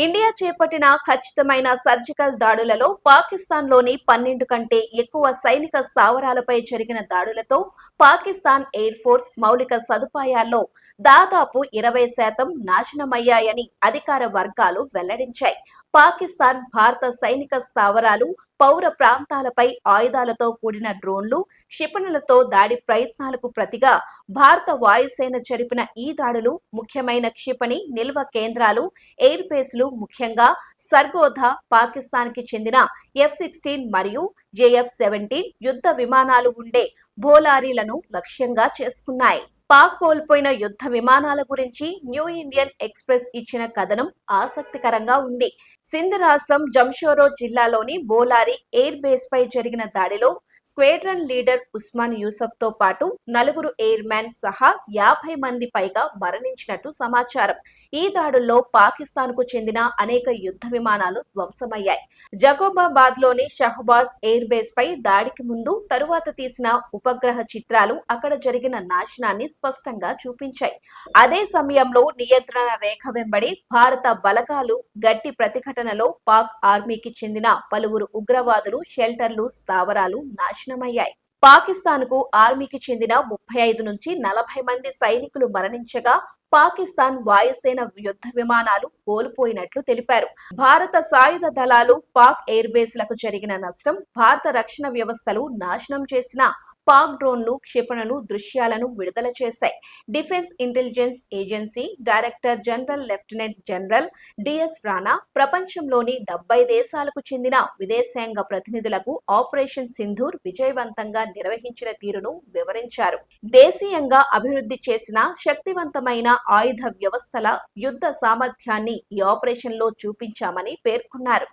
India చేపట్టిన ఖచ్చితమైన surgical దాడులలో పాకిస్తాన్లోని పన్నెండు కంటే ఎక్కువ సైనిక స్థావరాలపై జరిగిన దాడులతో పాకిస్తాన్ ఎయిర్ ఫోర్స్ మౌలిక సదుపాయాల్లో దాదాపు ఇరవై శాతం నాశనమయ్యాయని అధికార వర్గాలు వెల్లడించాయి. పాకిస్తాన్ భారత సైనిక స్థావరాలు పౌర ప్రాంతాలపై ఆయుధాలతో కూడిన డ్రోన్లు క్షిపణులతో దాడి ప్రయత్నాలకు ప్రతిగా భారత వాయుసేన జరిపిన ఈ దాడులు ముఖ్యమైన క్షిపణి నిల్వ కేంద్రాలు ఎయిర్ బేస్లు ముఖ్యంగా సర్గోధ పాకిస్తాన్కి చెందిన ఎఫ్ సిక్స్టీన్ మరియు జేఎఫ్ సెవెంటీన్ యుద్ధ విమానాలు ఉండే బోలారీలను లక్ష్యంగా చేసుకున్నాయి. పాక్ కోల్పోయిన యుద్ధ విమానాల గురించి న్యూ ఇండియన్ ఎక్స్ప్రెస్ ఇచ్చిన కథనం ఆసక్తికరంగా ఉంది. సింధ్ రాష్ట్రం జంషోరో జిల్లాలోని బోలారి ఎయిర్ బేస్ పై జరిగిన దాడిలో స్క్వేడ్రన్ లీడర్ ఉస్మాన్ యూసఫ్తో పాటు నలుగురు ఎయిర్ మ్యాన్ సహా యాభై మంది పైగా మరణించినట్టు సమాచారం. ఈ దాడుల్లో పాకిస్తాన్కు చెందిన అనేక యుద్ధ విమానాలు ధ్వంసమయ్యాయి. జగోబాబాద్లోని షహబాజ్ ఎయిర్ బేస్ పై దాడికి ముందు తరువాత తీసిన ఉపగ్రహ చిత్రాలు అక్కడ జరిగిన నాశనాన్ని స్పష్టంగా చూపించాయి. అదే సమయంలో నియంత్రణ రేఖ వెంబడి భారత బలగాలు గట్టి ప్రతిఘటనలో పాక్ ఆర్మీకి చెందిన పలువురు ఉగ్రవాదులు షెల్టర్లు స్థావరాలు నాశనమయ్యాయి. పాకిస్తాన్కు ఆర్మీకి చెందిన ముప్పై ఐదు నుంచి నలభై మంది సైనికులు మరణించగా పాకిస్తాన్ వాయుసేన యుద్ధ విమానాలు కోల్పోయినట్లు తెలిపారు. భారత సాయుధ దళాలు పాక్ ఎయిర్బేస్లకు జరిగిన నష్టం భారత రక్షణ వ్యవస్థలు నాశనం చేసిన పాక్ డ్రోన్లు క్షిపణులు దృశ్యాలను విడుదల చేశాయి. Defence intelligence agency director general lieutenant general DS Rana ప్రపంచంలోని డెబ్బై దేశాలకు చెందిన విదేశాంగ ప్రతినిధులకు ఆపరేషన్ సింధూర్ విజయవంతంగా నిర్వహించిన తీరును వివరించారు. దేశీయంగా అభివృద్ధి చేసిన శక్తివంతమైన ఆయుధ వ్యవస్థల యుద్ధ సామర్థ్యాన్ని ఈ ఆపరేషన్లో చూపించామని పేర్కొన్నారు.